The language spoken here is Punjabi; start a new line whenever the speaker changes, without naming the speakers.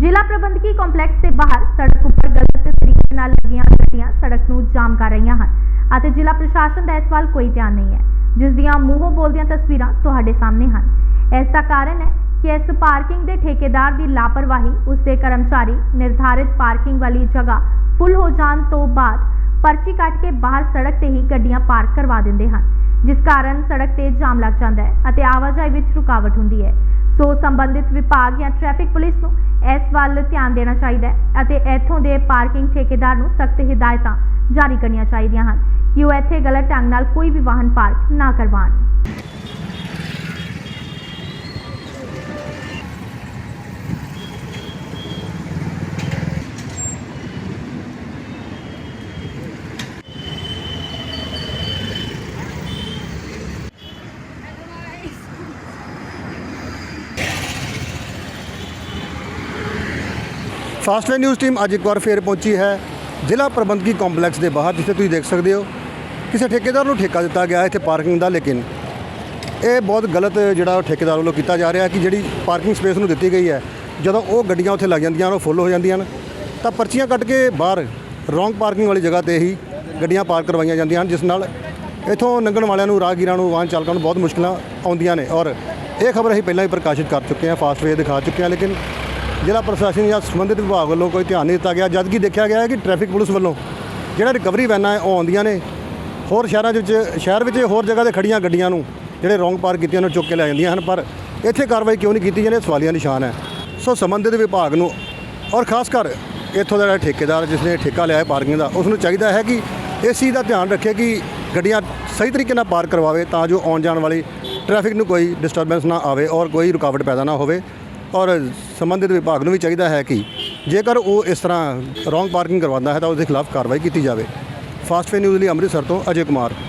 ਜ਼ਿਲ੍ਹਾ ਪ੍ਰਬੰਧਕੀ ਕੰਪਲੈਕਸ ਦੇ ਬਾਹਰ ਸੜਕ ਉੱਪਰ ਗਲਤ ਤਰੀਕੇ ਨਾਲ ਲੱਗੀਆਂ ਗੱਡੀਆਂ ਸੜਕ ਨੂੰ ਜਾਮ ਕਰ ਰਹੀਆਂ ਹਨ ਅਤੇ ਜ਼ਿਲ੍ਹਾ ਪ੍ਰਸ਼ਾਸਨ ਦਾ ਇਸ ਵੱਲ ਕੋਈ ਧਿਆਨ ਨਹੀਂ ਹੈ, ਜਿਸ ਦੀਆਂ ਮੂੰਹੋਂ ਬੋਲਦੀਆਂ ਤਸਵੀਰਾਂ ਤੁਹਾਡੇ ਸਾਹਮਣੇ ਹਨ। ਇਸ ਦਾ ਕਾਰਨ ਹੈ ਕਿ ਇਸ ਪਾਰਕਿੰਗ ਦੇ ਠੇਕੇਦਾਰ ਦੀ ਲਾਪਰਵਾਹੀ, ਉਸ ਦੇ ਕਰਮਚਾਰੀ ਨਿਰਧਾਰਿਤ ਪਾਰਕਿੰਗ ਵਾਲੀ ਜਗ੍ਹਾ ਫੁੱਲ ਹੋ ਜਾਣ ਤੋਂ ਬਾਅਦ ਪਰਚੀ ਕੱਟ ਕੇ ਬਾਹਰ ਸੜਕ ਤੇ ਹੀ ਗੱਡੀਆਂ ਪਾਰਕ ਕਰਵਾ ਦਿੰਦੇ ਹਨ, ਜਿਸ ਕਾਰਨ ਸੜਕ ਤੇ ਜਾਮ ਲੱਗ ਜਾਂਦਾ ਹੈ ਅਤੇ ਆਵਾਜਾਈ ਵਿੱਚ ਰੁਕਾਵਟ ਹੁੰਦੀ ਹੈ। ਸੋ ਸੰਬੰਧਿਤ ਵਿਭਾਗ ਜਾਂ ਟ੍ਰੈਫਿਕ ਪੁਲਿਸ ਨੂੰ ਇਸ ਵੱਲ ਧਿਆਨ ਦੇਣਾ ਚਾਹੀਦਾ ਹੈ ਅਤੇ ਇੱਥੋਂ ਦੇ ਪਾਰਕਿੰਗ ਠੇਕੇਦਾਰ ਨੂੰ ਸਖਤ ਹਿਦਾਇਤਾਂ ਜਾਰੀ ਕਰਨੀਆਂ ਚਾਹੀਦੀਆਂ ਹਨ ਕਿ ਉਹ ਇੱਥੇ ਗਲਤ ਢੰਗ ਨਾਲ ਕੋਈ ਵੀ ਵਾਹਨ ਪਾਰਕ ਨਾ ਕਰਵਾਉਣ।
ਫਾਸਟਵੇ ਨਿਊਜ਼ ਟੀਮ ਅੱਜ ਇੱਕ ਵਾਰ ਫੇਰ ਪਹੁੰਚੀ ਹੈ। ਜ਼ਿਲ੍ਹਾ ਪ੍ਰਬੰਧਕੀ ਕੰਪਲੈਕਸ ਦੇ ਬਾਹਰ, ਜਿੱਥੇ ਤੁਸੀਂ ਦੇਖ ਸਕਦੇ ਹੋ, ਕਿਸੇ ਠੇਕੇਦਾਰ ਨੂੰ ਠੇਕਾ ਦਿੱਤਾ ਗਿਆ ਹੈ ਇੱਥੇ ਪਾਰਕਿੰਗ ਦਾ, ਲੇਕਿਨ ਇਹ ਬਹੁਤ ਗਲਤ ਜਿਹੜਾ ਠੇਕੇਦਾਰ ਵੱਲੋਂ ਕੀਤਾ ਜਾ ਰਿਹਾ ਕਿ ਜਿਹੜੀ ਪਾਰਕਿੰਗ ਸਪੇਸ ਨੂੰ ਦਿੱਤੀ ਗਈ ਹੈ, ਜਦੋਂ ਉਹ ਗੱਡੀਆਂ ਉੱਥੇ ਲੱਗ ਜਾਂਦੀਆਂ ਹਨ, ਉਹ ਫੁੱਲ ਹੋ ਜਾਂਦੀਆਂ ਹਨ, ਤਾਂ ਪਰਚੀਆਂ ਕੱਟ ਕੇ ਬਾਹਰ ਰੋਂਗ ਪਾਰਕਿੰਗ ਵਾਲੀ ਜਗ੍ਹਾ ਤੇ ਹੀ ਗੱਡੀਆਂ ਪਾਰਕ ਕਰਵਾਈਆਂ ਜਾਂਦੀਆਂ ਹਨ, ਜਿਸ ਨਾਲ ਇੱਥੋਂ ਲੰਘਣ ਵਾਲਿਆਂ ਨੂੰ, ਰਾਹਗੀਰਾਂ ਨੂੰ, ਵਾਹਨ ਚਾਲਕਾਂ ਨੂੰ ਬਹੁਤ ਮੁਸ਼ਕਲਾਂ ਆਉਂਦੀਆਂ ਨੇ। ਔਰ ਇਹ ਖਬਰ ਅਸੀਂ ਪਹਿਲਾਂ ਹੀ ਪ੍ਰਕਾਸ਼ਿਤ ਕਰ ਚੁੱਕੇ ਹਾਂ, ਫਾਸਟਵੇ ਦਿਖਾ ਚੁੱਕੇ ਹਾਂ, ਲੇਕਿਨ ਜ਼ਿਲ੍ਹਾ ਪ੍ਰਸ਼ਾਸਨ ਜਾਂ ਸੰਬੰਧਿਤ ਵਿਭਾਗ ਵੱਲੋਂ ਕੋਈ ਧਿਆਨ ਨਹੀਂ ਦਿੱਤਾ ਗਿਆ। ਜਦਕਿ ਦੇਖਿਆ ਗਿਆ ਹੈ ਕਿ ਟ੍ਰੈਫਿਕ ਪੁਲਿਸ ਵੱਲੋਂ ਜਿਹੜਾ ਰਿਕਵਰੀ ਵੈਨਾਂ ਹੈ, ਉਹ ਆਉਂਦੀਆਂ ਨੇ। ਹੋਰ ਸ਼ਹਿਰਾਂ ਦੇ ਵਿੱਚ, ਸ਼ਹਿਰ ਵਿੱਚ ਹੋਰ ਜਗ੍ਹਾ ਤੇ ਖੜੀਆਂ ਗੱਡੀਆਂ ਨੂੰ ਜਿਹੜੇ ਰੋਂਗ ਪਾਰਕ ਕੀਤੀਆਂ ਨੂੰ ਚੁੱਕ ਕੇ ਲੈ ਜਾਂਦੀਆਂ ਹਨ। ਪਰ ਇੱਥੇ ਕਾਰਵਾਈ ਕਿਉਂ ਨਹੀਂ ਕੀਤੀ ਜਾਂਦੀ? ਇਹ ਸਵਾਲੀਆ ਨਿਸ਼ਾਨ ਹੈ। ਸੋ ਸੰਬੰਧਿਤ ਵਿਭਾਗ ਨੂੰ ਔਰ ਖਾਸ ਕਰ ਇੱਥੋਂ ਦਾ ਜਿਹੜਾ ਠੇਕੇਦਾਰ ਜਿਸ ਨੇ ਠੇਕਾ ਲਿਆ ਹੈ ਪਾਰਕਿੰਗ ਦਾ ਉਸ ਨੂੰ ਚਾਹੀਦਾ ਹੈ ਕਿ ਇਸ ਚੀਜ਼ ਦਾ ਧਿਆਨ ਰੱਖੇ ਕਿ ਗੱਡੀਆਂ ਸਹੀ ਤਰੀਕੇ ਨਾਲ ਪਾਰਕ ਕਰਵਾਵੇ ਤਾਂ ਜੋ ਆਉਣ ਜਾਣ ਵਾਲੀ ਟ੍ਰੈਫਿਕ ਨੂੰ ਕੋਈ ਡਿਸਟਰਬੈਂਸ ਨਾ ਆਵੇ ਔਰ ਕੋਈ ਰੁਕਾਵਟ ਪੈਦਾ ਨਾ ਹੋਵੇ। ਔਰ ਸੰਬੰਧਿਤ ਵਿਭਾਗ ਨੂੰ ਵੀ ਚਾਹੀਦਾ ਹੈ ਕਿ ਜੇਕਰ ਉਹ ਇਸ ਤਰ੍ਹਾਂ ਰੋਂਗ ਪਾਰਕਿੰਗ ਕਰਵਾਉਂਦਾ ਹੈ ਤਾਂ ਉਸ ਦੇ ਖਿਲਾਫ ਕਾਰਵਾਈ ਕੀਤੀ ਜਾਵੇ। ਫਾਸਟ ਫੇ ਨਿਊਜ਼ ਲਈ ਅੰਮ੍ਰਿਤਸਰ ਤੋਂ ਅਜੇ ਕੁਮਾਰ।